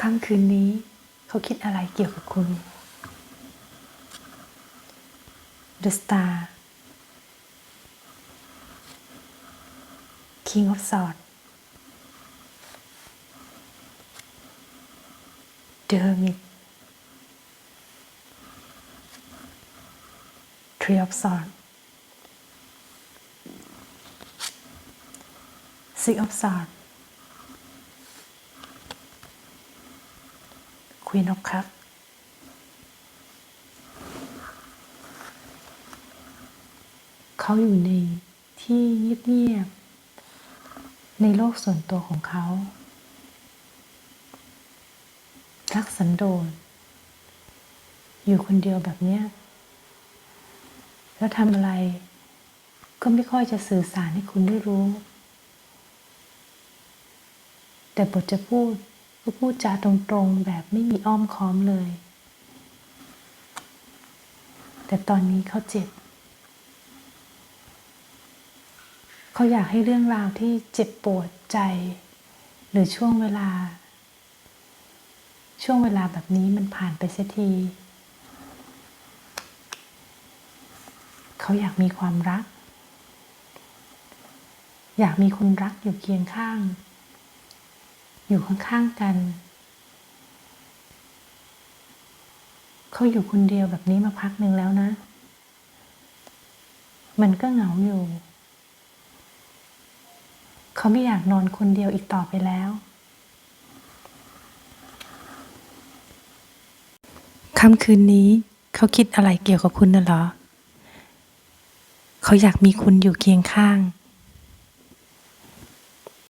ค่ำคืนนี้เขาคิดอะไรเกี่ยวกับคุณ The Star King of Swords The Hermit Three of Swords Six of Swords Queen of Cups เขาอยู่ในที่เงียบๆในโลกส่วนตัวของเขา รักสันโดษอยู่คนเดียวแบบเนี้ยแล้วทำอะไรก็ไม่ค่อยจะสื่อสารให้คุณได้รู้ แต่บทจะพูด ก็พูดจาตรงๆ แบบไม่มีอ้อมค้อมเลย แต่ตอนนี้เขาเจ็บ เขาอยากให้เรื่องราวที่เจ็บปวดใจ หรือช่วงเวลา ช่วงเวลาแบบนี้มันผ่านไปเสียที เขาอยากมีความรัก อยากมีคนรักอยู่เคียงข้าง อยู่ข้างๆกัน เขาอยู่คนเดียวแบบนี้มาพักหนึ่งแล้วนะ มันก็เหงาอยู่ เขาไม่อยากนอนคนเดียวอีกต่อไปแล้ว ค่ำคืนนี้เขาคิดอะไรเกี่ยวกับคุณน่ะเหรอ เขาอยากมีคุณอยู่เคียงข้าง